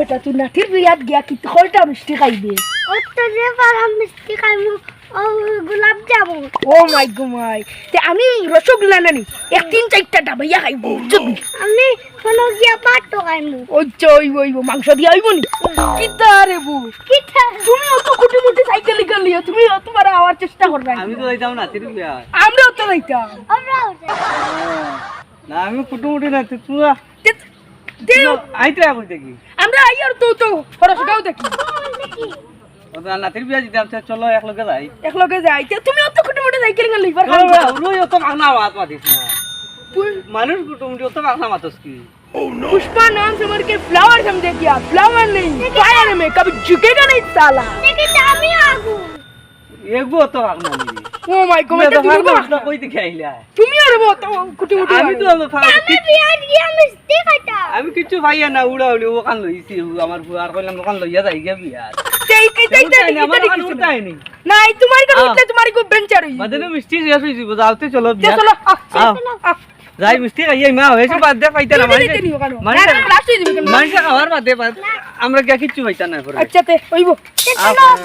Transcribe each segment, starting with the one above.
বেটা তুই নাতির বিয়াত গিয়া কি কয়টা মিষ্টি খাইবে মিষ্টি খাইমু ও গোলাপ জামুন ও মাই গো মাই তে আমি রসগোল্লা নানি এক তিন চারটা ডাবাইয়া খাইব চুপি আমি কোনো গিয়া পাটো খাইমু ওই ওই ওই মাংস দিয়া হইব নি কিতা রে বু কিটা তুমি অত কুটি মুটি সাইকেল লিয়ে তুমি তোমার আওয়ার চেষ্টা করবে আমি তো যাইতাম না তিরিশ বিয়া আমরা অত যাইতাম আমরা না আমি কুটুমুটি না তুই তে- তে- আইতে এখন দেখি আমরা আই আর তো তো ফরসগাঁও দেখি দেখি নাতির বিয়া দিতাম সে চলো এক লগে যাই এক লগে যাই তে তুমি অত কুটি মুটি সাইকেল লিবার রুই অত মাগনা মাত মাতিস না মানুষ কুটুমুটি অত মাগনা মাতস কি पुष्पा नाम से मर के फ्लावर समझे क्या फ्लावर नहीं फायर में कभी झुकेगा नहीं साला দেখি আমি আগু এগো অত মাগনা নি ও মাই গড এটা তুমি কো না কই দেখে তুমি আরে বল কুটি কুটি আমি তো আমি ফাড় আমি বিয়ার গিয়া মিস্তি কাটা আমি কিছু ভাইয়া না উড়াউলি ও কান লইছি আমার বুয়ার কইলাম কান লইয়া যাই গিয়া বিয়ার তেই কে তেই তেই আমার কান উঠাই নি নাই তোমার কান উঠলে তোমার কো বেঞ্চার হই মাদনে মিষ্টি শেষ হইছি যাওতে আচ্ছা, চলো চলো চলো যাই মিষ্টি খাইয়ে মা হয়েছে বাদ দে পাইতে না কেন? না, না, last হয়ে যাবে কেন? মানুষে খাওয়ার বাদে বাদ আমরা কে কিচ্ছু পাইতাম না পরে আচ্ছা তে ওইবো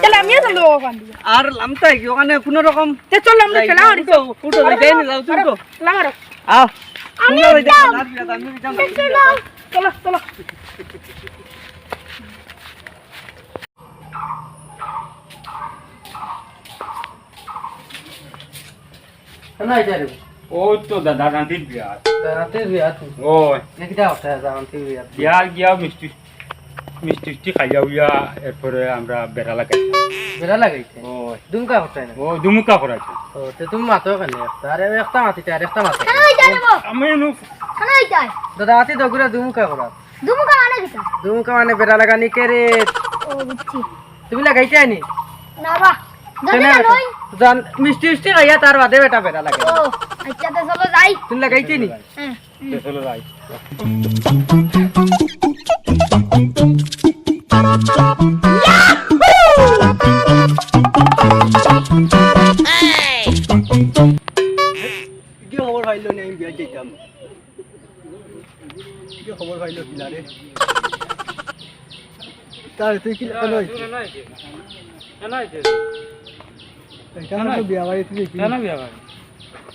চলো আমি চলো ওখান আর লামতাই কি ওখানে কোনো রকম তে চলো আমরা খেলা করি উঠো, উঠো, যাই, যাই, যাও, তুমি উঠো। লাগারো আও আমি না বিয়া আমি না চলো চলো নাই যারে ওই তো দাদা রান্ধির বিয়া রাতে বিয়া তুই ওই একটা হতে জানতে বিয়া বিয়া গিয়া মিষ্টি মিষ্টি মিষ্টি খাইয়া উইয়া এরপরে আমরা বেড়া লাগাই বেড়া লাগাইছে ওই দুমকা হতে না ও দুমুকা করাইছে ও তে তুমি মাতো কেন একটা আরে একটা মাতিতে আর একটা মাতো আমি নু খানা হইতাই দাদা আতি দগুরা দুমকা করা দুমুকা মানে কিটা দুমকা মানে বেড়া লাগানি কে রে ও বুঝছি তুমি লাগাইছে নি না বা জানি না নই জান মিষ্টি মিষ্টি খাইয়া তার বাদে বেটা বেড়া লাগে ও আচ্ছা তে চলো যাই। তুমি লাগাইছে নি? হ্যাঁ চলো যাই। কি খবর পাইলো নি? আমি বিয়া যাইতাম কি খবর পাইলো কিলা তার তুই কি কেন বিয়া বাড়ি তুই বিয়া ভাই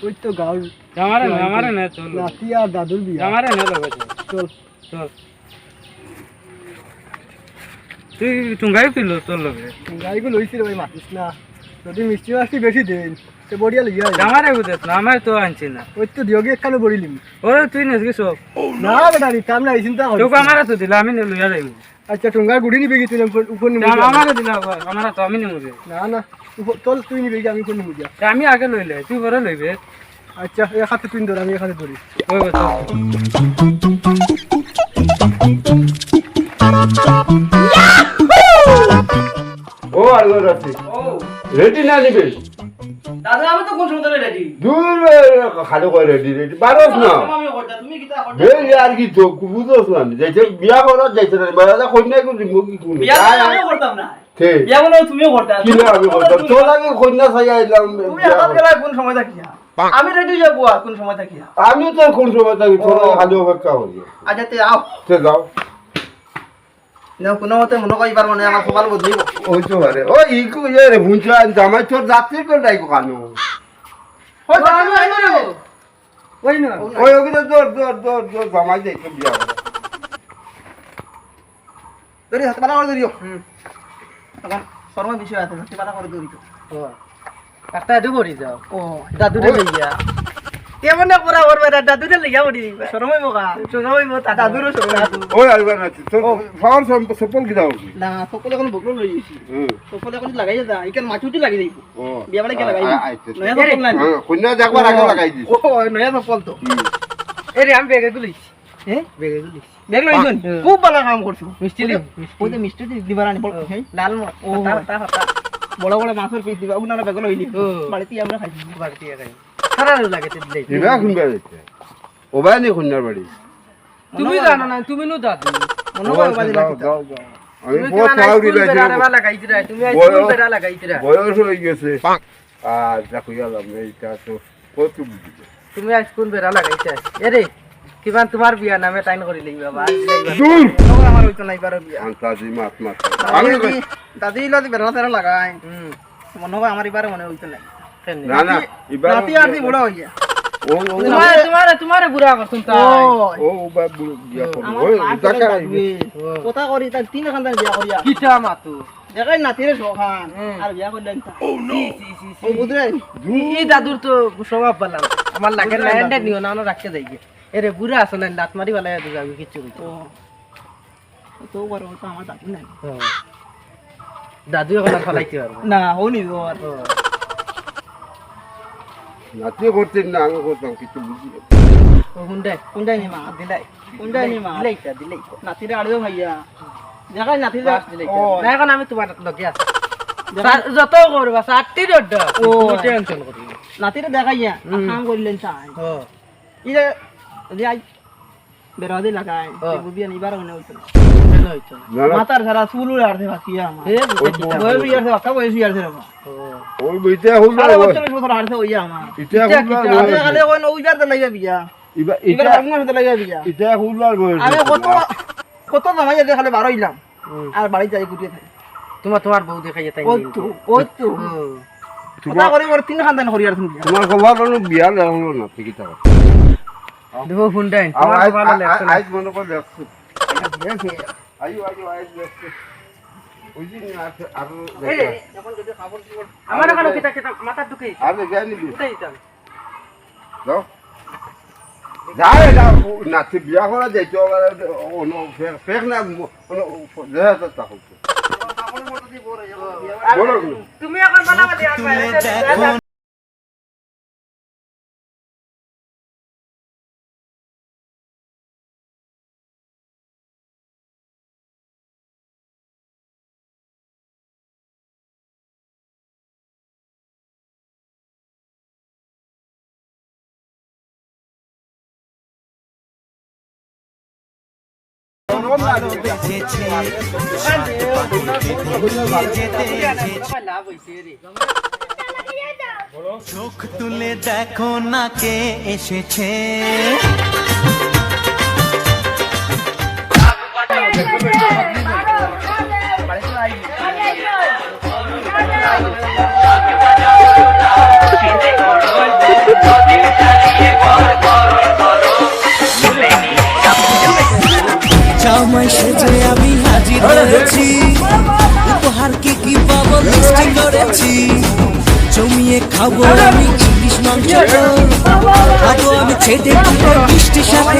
ওই তো গাঁও আমারে না আমারে না চল। নাতি আর দাদুর বিয়া। আমারে না লগে চল। চল। তুই টুঙ্গাই পিলো তোর লগে? গাড়িগুলো লইছিল ভাই মাতিস না। যদি মিষ্টি মাছটি বেশি দেন সে বড়িয়া লইয়া। আমারে বুঝেছ না আমার তো আনছি না। ওই তো দিয়োগে একখানে বড়িলিম ওরে তুই নেসকি সব? না বেটা নিতাম না চিন্তা করিস তোকে আমারে তো দিলা আমি লইয়া যাইব। আচ্ছা টুঙ্গার গুড়ি নিবি কি উপর- নিবি কি? আমারে দিলা আমার তো আমি নিমু। না না। চল তুই নিবি কি আমি উপর নিবি আমি আগে লইলে তুই পরে লইবে। আচ্ছা এক হাতে তুই ধর আমি এক হাতে ধরি। ও আল্লাহ রাতে রেডি না নিবে? দাদা আমি তো কোন সময় রেডি দূর খালি করে রেডি রেডি বারোস না। কি করতা বে আর কি তো বুঝোস না। যাইছে বিয়া করা যাইছে না। বাবা কন্যা কোন মুখি কোন বিয়া করতাম না। তে আমি কোন সময় থাকিয়া? আমি রেডি যাব কোন সময় থাকিয়া? আমি তো কোন সময় থাকি? তোর খালি অপেক্ষা করি। আচ্ছা তে আও তে যাও। না কোনো মতে মনে করি পারব না আমার সকাল বদলিব ওই তো পারে ও ইকু ইয়ে রে ভুঞ্চা জামাই তোর যাত্রী করে ডাইকো কানু? হয়তো আমি আইনো রে ওই না। ওই ওকে তোর তোর তোর জামাই যাইতো বিয়া করা হাত পালা করে ধরিও। এখন শর্মা বিষয় আছে হাত পালা করে ও। একটা এটু করি যাও। ও। দাদুরে লইয়া। কেমন পুরা ওর বেড়া দাদুরে লইয়া শর্মাই বোকা শোনাই মো দাদুরও শর্মা ওই আলবা না তোর ফাওয়ার সপল কি দাও না সকলে এখন বকলো লই গেছি সকলে এখন লাগাই যা এখানে মাছুটি লাগি যাইব বিয়া বাড়ি কে লাগাই নয়া নাই। হ্যাঁ, কন্যা যাকবার আগে লাগাই দিস ও নয়া সকল তো। এরে আমি বেগে গুলিছি হ্যাঁ বেগে গুলিছি দেখ লইছন খুব ভালো কাম করছ মিষ্টি ওই যে মিষ্টি দিবার আনি। হ্যাঁ লাল মো ও। তা তা তা বড় বড় মাছের পিস দিবা উনারা বেগল হইলি। বাড়িতে আমরা খাইছি। বাড়তি আগাই খারাপ লাগে তে দিলে। এবার ওবাই নি কন্যার বাড়ি। তুমি জানো না তুমি নো দাদু মনে লাগি। আমি তুমি বহুত চাউরি স্কুল বেড়া লাইছি তুমি বয়স- বেড়া লাগাইছিরা বয়স হয়ে গেছে। আর দেখো গেলাম এইটা তো কত তুমি স্কুল বেড়া লাগাইছা। এরে কিমান তোমাৰ বিয়া নামে তাইন কৰি লাগিব। বাছ দূর তখন আমার হইতো না এবার বিয়া দাদি ইলা বেড়া তেরা লাগাই। মনে হয় আমার এবারে মনে হইতো না কেনে? না না এবার নাতি আর দি বড় হইয়া ও ও তোমারে তোমারে তোমারে বুড়া করছুন তাই। ও ও বা বিয়া করব আমার লাগে রাখতে যাই এরে বুড়া না দাঁত মারি পালাই যাবি কিচ্ছু ও। তো বড় তো আমার দাদি নাই। দাদু এখন আর ফলাইতে পারব না। হনি ওর নাতি করতেন না আমি করতাম কিছু বুঝি ও হুন্ডাই নি মা দিলাই। কোনটাই নি মা। দিলাইটা দিলাইটা নাতিরে ভাইয়া। দেখাই নাতিরে। বাস দিলাইটা না এখন আমি তোমার লগে আছি। যত করবা চারটি রড ও। টেনশন করি নাতিরে দেখাইয়া কাম করলেন চাই। ও ইরে লাগাই বুবিয়া নিবার মনে হইতো মাতার সারা চুল আমার। বয়স ওই বইতে হল বছর হইয়া আমার। হল আগে তো বিয়া। ইবা বিয়া। হল বয়স কত কত জামাই যে বারো ইলাম আর বাড়ি যাই গুটিয়ে থাকি। তোমার তোমার বউ দেখাইয়া তাই ওই তো ওই তো। কথা করি ওর তিন খান্দান করি আর তুমি। তোমার খবর হলো না ঠিকই থাকো দেখো আর তোমার আজ ভালো লাগছে আজ মনে করে দেখছ। আইও আইও আইও দেখছ ওই দিন আছে আর আমার এখন কিটা কিটা মাথা ঢুকে। আর জানি দি যাও। যাও। নাতি বিয়া করা যাইতো ফেক না দেহ তো তুমি এখন বানাবা দিয়া চোখ তুলে দেখো না কে এসেছে। খাব আমি ইলিশ মাংস খাব। আমি ছেটে পুরো মিষ্টি সাথে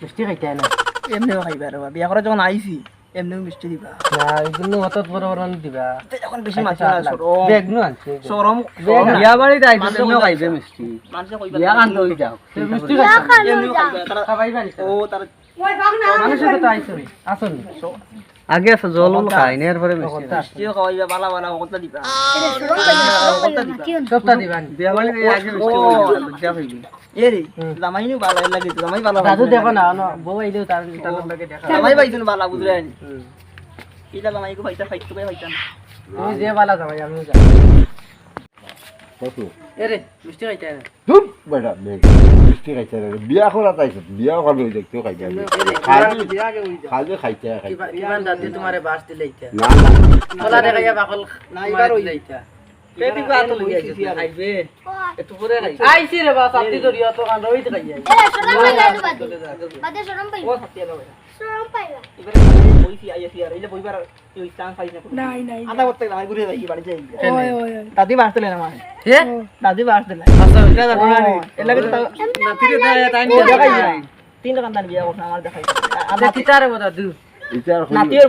মিষ্টি খাইতে না। এমনিও খাইবা রে বিয়া করা যখন আইছি এমনিও মিষ্টি দিবা। না এগুলো অত বড় বড় দিবা। এখন বেশি মাছ না সরম বেগ নু আনছে সরম বিয়া বাড়িতে আইছে মানুষে খাইবে মিষ্টি। মানুষে কইবা বিয়া কান দই যাও। মিষ্টি বিয়া খাইছো খানো এমনিও খাইবা তারা খাবাই বাড়ি ও তার মানুষের তো আইছো আসুন। আগে আছে জল খাই না এরপরে মিষ্টি মিষ্টিও খাওয়াইবা বালা বালা কথা দিবা দিবা বিয়া বাড়িতে আগে মিষ্টি ও। খাইবা হইবি এরে জামাই নি বালা লাগে জামাই বালা দাদু দেখো না বউ আইলেও তার তার লগে দেখা জামাই বালা বুঝলেন ইলা জামাই কো পাইতা ফাইট কো পাইতাম তুমি যে বালা যাবাই আমিও যাই কত? এরে মিষ্টি খাইতে না। ধুপ বেটা মিষ্টি খাইতে রে বিয়া করা তাইছে বিয়া করা হই দেখতো খাইতে খালি বিয়াকে হই যা খালি খাইতে খাইতে কিমান দাদি তোমারে বাস দিলে ইটা না না রে গায়া বাকল না, এবার ওই- দিলে ইটা পেপি আতো লই আইছি আর খাইবে। পরে খাইবে আইছি রে বাস আত্তি ধরিয়া তো কান রইতে খাইয়া এ, সরম পাইবা বাদে। বাদে সরম ও সাথে লও সরম পাইবা। এবারে বইছি আইছি আর ইলা বইবার ওই চান্স পাইছ না নাই নাই আদা করতে জামাই ঘুরে যাই বাড়ি যাই ওই ওই ওই দাদি বাসতে না মানে হে দাদি বাসতে না আচ্ছা এলা কিন্তু নাতিরে দেয় তাই ও দেখাই যায় তিন টাকা দান বিয়া করছ আমার দেখাই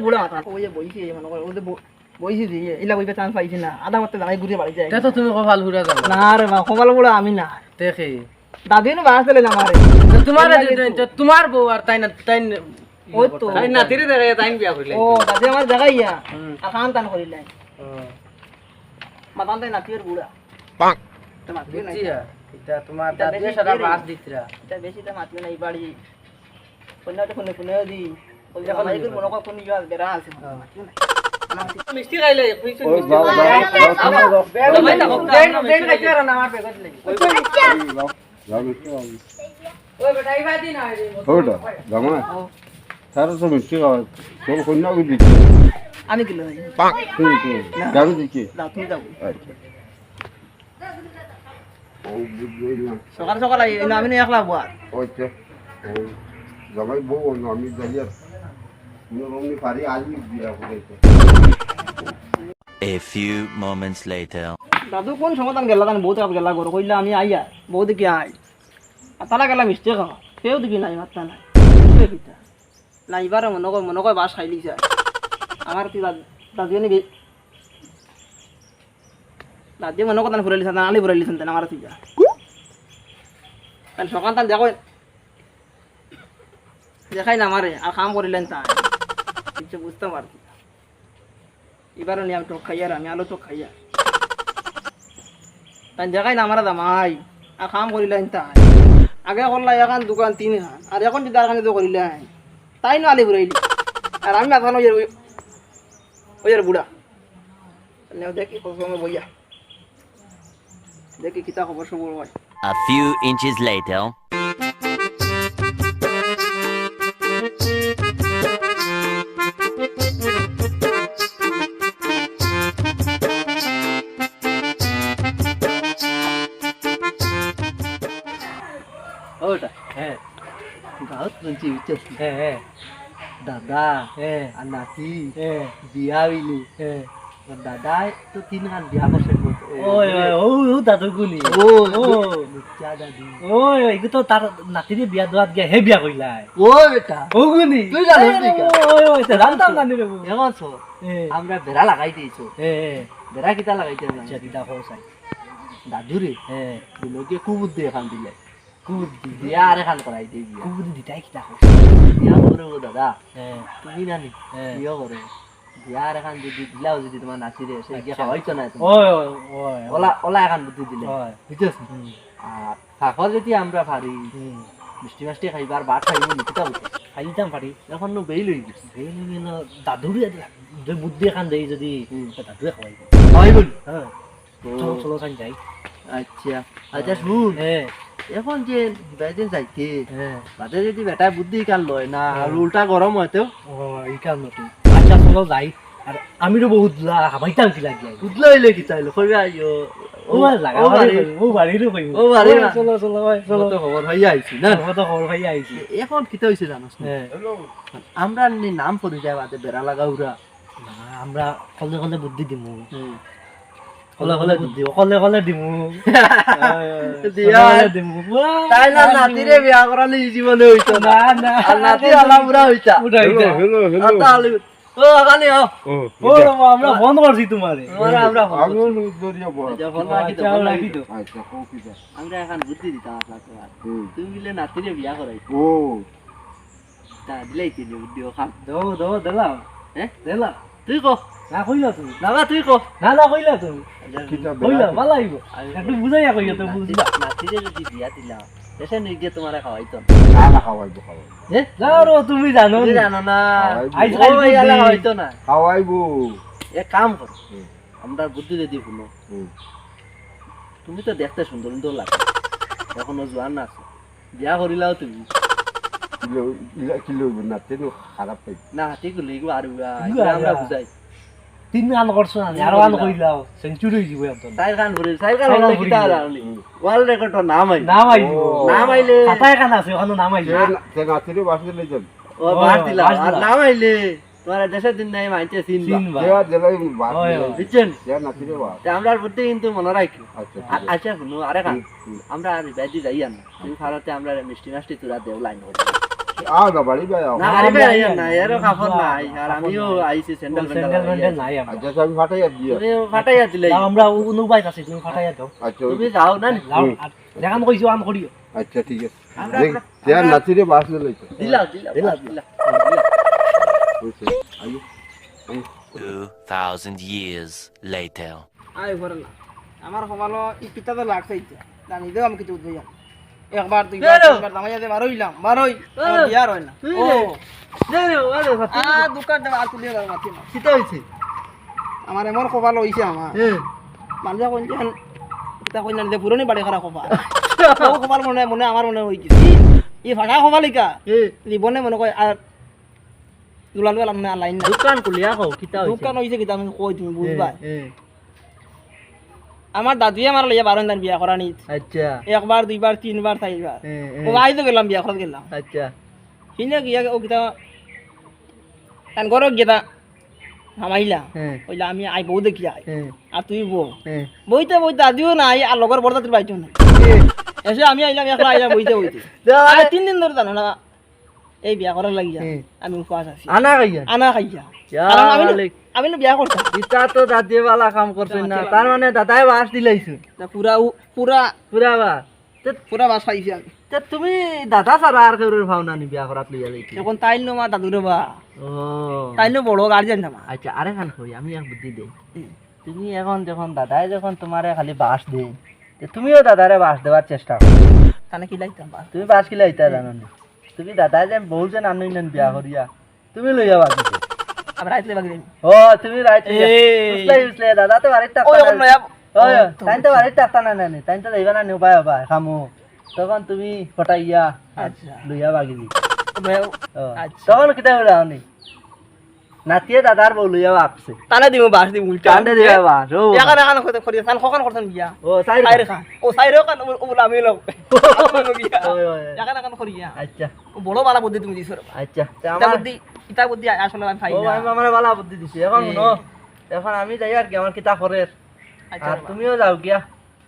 বুড়া মাথা ওই যে বইছি মনে ওই বইছি দিয়ে এলা বইবে চান্স পাইছি না আদা করতে জামাই ঘুরে বাড়ি যাই তে তো তুমি কপাল হুরা যাও না রে মা কমাল বুড়া আমি না দেখি দাদি না বাসতে না আমারে তো তোমার তোমার বউ আর তাই না তাই ওই তো। তাই নাতিরে দেয় তাই বিয়া করলে। ও দাদি আমার দেখাইয়া আর খান টান করিলেন মাতান তাই নাতির বুড়া। পাক। তো মাতিও নাই বুঝছিয়া এটা। তোমার দাদি সারা বাস দিতরা। এটা বেশি তো মাতিও নাই বাড়ি। কোন তো কোন কোন দি। ওই যে মাইকের মনে কোন আছে মাতিও নাই। হ্যাঁ। হ্যাঁ। মিষ্টি খাইলে ও দেখো না আমার লাগি যাও যাও ওই বেটা না রে ওটা জামা তারা তো মিষ্টি খাওয়া তোর কন্যাকে দিচ্ছি আমি কিলো যাবি দিচ্ছি তুমি যাও আচ্ছা সকাল সকাল আই আমি না একলা বুয়া ওইটা ও জামাই বউ আমি যাই আর আমি পারি আজই বিয়া করেছে A few moments later. দাদু কোন সমাধান গেলা তান বহুত কাপ গেলা গরো কইলা আমি আইয়া বউ দেখি আই আর তারা গেলা মিষ্টি খাওয়া সেও দেখি নাই মাত্রা নাই নাই এবারে মনে কয় মনে কয় বাস খাইলি যায় আমার তুই দাদু এনে দাদি মনে কথা ফুরাইলি সান আলি ফুরাইলি সান আমার তুই যা। কাল সকাল তান দেখো, দেখাই না আমারে, আর কাম করিলেন তা কিছু বুঝতে পারছি এবারে নিয়ে আমি টক খাইয়া আমি আলো টক খাইয়া। তাই দেখাই না আমার দামাই আর কাম করিলেন তাই। আগে করলা, এখন দোকান তিন খান আর এখন যদি আর খান করিলে তাই না আলি ঘুরাইলি আর আমি এখন ওই ওই আর বুড়া। দেখি সময় বইয়া। দেখি কিতা খবর সবর হয়। A few inches later. শুনছি বুঝছিস হ্যাঁ হ্যাঁ। দাদা হ্যাঁ। আর নাতি হ্যাঁ। বিয়া হইলি। হ্যাঁ। দাদা তো তিন খান বিয়া তার নাতিরে বিয়া দোয়াত গিয়া হে বিয়া কইলাই ও বেটা। ও গুনি তুই জানিস নি জানতাম নিরে এখন আমরা বেড়া লাগাই দিয়েছ। বেড়া লাগাইতে আচ্ছা দাদুরে দিলকে কুবুদ্দি এখান দিলে কুবুদ্দি বিয়া আর এখান করাই দিয়ে বিয়া কুবুদি দিতাই হো বিয়া করে ও দাদা। তুমি হ্যাঁ। বিয়া করে এখান যদি দিলাও যদি তোমার নাচিরে সে গিয়ে না ওই ওই ওই ওলা ওলা এখান বুদ্ধি দিলে। বুঝছিস আর থাকো যদি আমরা পারি হুম। মিষ্টি মাষ্টি খাইবার ভাত খাইব নি কিতা বুঝছ খাইতাম পারি এখন নো বেইল হয়ে গেছে। বেল নিন দাদুরে বুদ্ধি এখান দেই যদি দাদুরে খাওয়াই খাওয়াই হ্যাঁ চলো চলো যাই। আচ্ছা। আচ্ছা শুন। হ্যাঁ এখন যে বেদিন যাইতে হ্যাঁ। তাতে যদি বেটা বুদ্ধি কাল লয় না আর উল্টা গরম হয়তো ও এই নতুন আচ্ছা চলো যাই। আর আমিরও বহুত হাবাইতাম কি লাগিয়ে বুঝলো হইলে কি তাইলে কইবে আইও। ও লাগা ও বাড়ি ও বাড়িরও কইব ও বাড়ি চলো চলো ওই চলো। তো খবর হইয়া আইছি না। কত খবর ভাই আইছি এখন কিতা হইছে জানোস না? হ্যাঁ আমরা নাম করে যায় বাদে বেড়া লাগাউরা না, আমরা কলে কলে বুদ্ধি দিমু কলে কলে বুদ্ধি কলে কলে দিমু। দিয়া। কলে কলে দিমু! তাই না নাতিরে বিয়া করালে জীবনে হইতো না না। না নাতি আলা বুড়া হইতা হ্যালো হ্যালো আর হ্যালো তাহলে ও আগানি ও ও ও আমরা ফোন করছি তোমারে আমরা আমরা দরিয়া বড় ফোন রাখি তো, ফোন রাখি রাখি তো। তো। কৌকিটা আমরা এখন বুদ্ধি দিতাম তুমি নাতিরে বিয়া করাই ও। তা দিলাই কি বুদ্ধি ও খাম দো দো দিলাম হ্যাঁ দিলাম তুই কো। না কইলা তুমি না না তুই কো না না কইলা তুমি কইলা ভালো আইব একটু বুঝাইয়া কইয়া তো বুঝবা নাতিরে যদি বিয়া দিলাম এসে নিয়ে গিয়ে তোমার খাওয়াইতো না না খাওয়াইবো খাওয়াইবো হ্যাঁ যাও তুমি জানো জানো না না খাওয়াইবো এক কাম করো আমরা বুদ্ধি দিয়ে দিই শুনো তুমি তো দেখতে সুন্দর সুন্দর লাগে এখনও জোয়ান না আছো বিয়া করিলাও তুমি কিলো কিলো নাতে নো খারাপ পাই না ঠিক আমরা আর- বুঝাই তিন গান করছ না আর গান কইলাও সেঞ্চুরি হই যাব একদম খান ভরে সাইল খান সাইল হলে কিতা ভরে আর ওয়ার্ল্ড রেকর্ড নাম আই নাম আইব ও। নাম আইলে খাতায় কান আছে ওখানে নাম আইব সে নাতিরে বাসে লই যাবে ও বাদ দিলা আর নাম আইলে তোমার দেশের দিন নাই দেয়া দেলাই বাস ওই, ওই। বুঝছেন সে নাতিরে বাস তা আমরা বুদ্ধি কিন্তু মনে রাখি আচ্ছা আচ্ছা শুনো আরে হুম। আমরা আর যাই না ভারতে আমরা মিষ্টি মাষ্টি তুরা দেও লাইন করি আও না বাড়ি আও না গাড়ি বেড়াই না এরও কাপড় নাই আর আমিও আইছি স্যান্ডেল স্যান্ডেল ম্যান্ডেল নাই আমরা আচ্ছা আমি ফাটাই দিয়ে তুমি ফাটাইয়া দিলে যাও, আমরা অনুবাইত আছে তুমি ফাটাইয়া দাও আচ্ছা তুমি যাও না? যাও দেখান কইছো আন করিও আচ্ছা ঠিক আছে আমরা- দেখ সে নাতিরে বাস লই তো দিলাও দিলাও দিলাও দিলাও বুঝছে আইও Two thousand years later. আই না আমার সমালো ই কিতা তো লাগছে ইচ্ছা জানি দেও আমি কিছু বুঝাই একবার দুইবার তিনবার দামাইয়া দে বারোইলাম বারোই আমার বিয়ার হয় না। ও দোকান আর তুলিয়ে দাও মাতি না কিতা হইছে। আমার এমন কপাল হইছে আমার মানুষে কইছেন এটা কইনা যে পুরনি বাড়ি খারাপ কপাল। কপাল মনে মনে আমার মনে হইছে ই ফাটা কপাল ইকা। হ্যাঁ জীবনে মনে কয় আর দুলাল বেলা মনে আর লাইন না দোকান খুলিয়া কও কিতা হইছে দোকান হইছে কিতা আমি কই তুমি বুঝবা আমার দাদুয়ে আমার লইয়া বারো দিন বিয়া করা নিত। আচ্ছা। একবার দুইবার তিনবার চারবার ও আই তো গেলাম বিয়া করাত গেলাম। আচ্ছা। কিনে গিয়া ও কিতা তান ঘর গিয়া হামাইলা কইলা আমি আই বউ দেখি আই। আর তুই বউ হ্যাঁ বইতে বইতে আদিও নাই আর লগর বড় দাদির বাইতো নাই। এসে আমি আইলাম একলা আইলা বইতে বইতে তিন দিন ধরে জানো না এই বিয়া করার লাগিয়া। আমি উপবাস আছি আনা গাইয়া আনা খাইয়া আমি না- বিয়া করতাম ইটা তো দাদিয়ে বালা কাম করছেন না। তার মানে দাদাই বাস দিলাইছো। পুরা পুরা পুরা বাস পুরা বাস খাইছি আমি। তুমি দাদা ছাড়া আর কেউ ভাবনা নি বিয়া করাত লইয়া যাইছি এখন তাই নো মা দাদুরে বা। ও তাই নো বড় গার্জেন না আচ্ছা আরে খান কই আমি এক বুদ্ধি দেই তুমি এখন যখন দাদাই যখন তোমারে খালি বাস দে তুমিও দাদারে বাস দেওয়ার চেষ্টা করো তানে কি লাইতাম তুমি বাস কিলা ইতা জানো না তুমি দাদা যে বহুজন আমি নেন বিয়া করিয়া। তুমি লইয়া বাকি আমরা আইতলে বাকি ও তুমি রাইট। উসলে উসলে দাদা তো ওই না নয়া ওই তাই তো বাড়িতে থাকতা না নানি তাই তো যাইবা না নিউ হবা খামু। তখন তুমি পটাইয়া আচ্ছা। লইয়া বাকি আচ্ছা। তখন কিতা হইলা নি? নাতিয়ে দাদার বউ লইয়া বাপছে তানে দিমু বাস দিমু উল্টা। কান্দে দিবা বাস ও এখান এখান কইতে করি তান কখন করতেন বিয়া ও সাইড সাইরে খান ও সাইরে খান ও বলে আমি ওই। এখান এখান করিয়া আচ্ছা। ও বড় বালা বুদ্ধি তুমি দিছো। আচ্ছা। তা ইতা বুদ্ধি ইতা বুদ্ধি আসলে আমি পাই ও না। আমি আমার বালা বুদ্ধি দিছি। এখন শুনো এখন আমি যাই আর কি আমার কিতা করে আর তুমিও যাও গিয়া।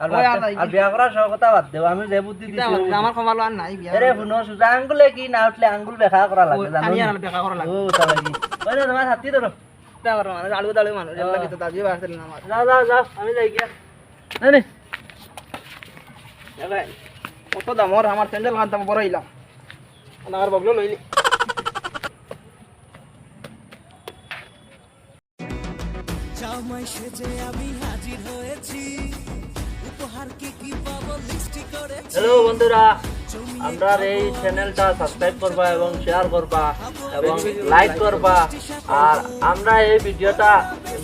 আর ওই আর বাদ- নাই। আর বিয়া করার সব কথা বাদ দেও আমি যে বুদ্ধি দিছি আমার- ওই বুদ্ধি। আমার কমালো আর নাই বিয়া আরে শুনো সোজা আঙ্গুলে কি না উঠলে আঙ্গুল দেখা করা লাগে জানো আমি আর বেকা করা লাগে। ও তা লাগি ওই যে তোমার হাতি ধরো ইতা করো মানে আলু দালু মানুষ এর লাগে তো দাদি বাস না আমার যাও যাও যাও আমি যাই গিয়া। নাই নাই এলাই, কত দামর আমার স্যান্ডেল খান দাম বড় হইলাম আমার বগলো লইলি জামাই সেজে আমি হ্যালো বন্ধুরা। আমরা এই চ্যানেলটা সাবস্ক্রাইব করবা এবং শেয়ার করবা এবং লাইক করবা। আর আমরা এই ভিডিওটা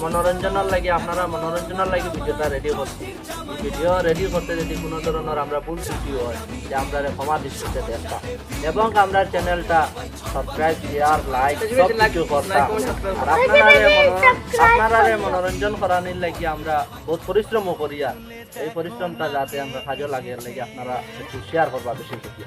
মনোরঞ্জনের লাগি আপনারা মনোরঞ্জনের লাগি ভিডিওটা রেডি করছি। ভিডিও রেডি করতে যদি কোনো ধরনের আমরা ভুল ত্রুটি হয় যে আমরা ক্ষমা দৃষ্টিতে দেখতাম এবং আমরা চ্যানেলটা সাবস্ক্রাইব শেয়ার লাইক সব কিছু করতাম আর আপনারা আপনারা মনোরঞ্জন করানোর লাগি আমরা বহুত পরিশ্রমও করি আর। এই পরিশ্রমটা যাতে আমরা কাজে লাগে লাগি আপনারা একটু শেয়ার করবা বেশি বেশি।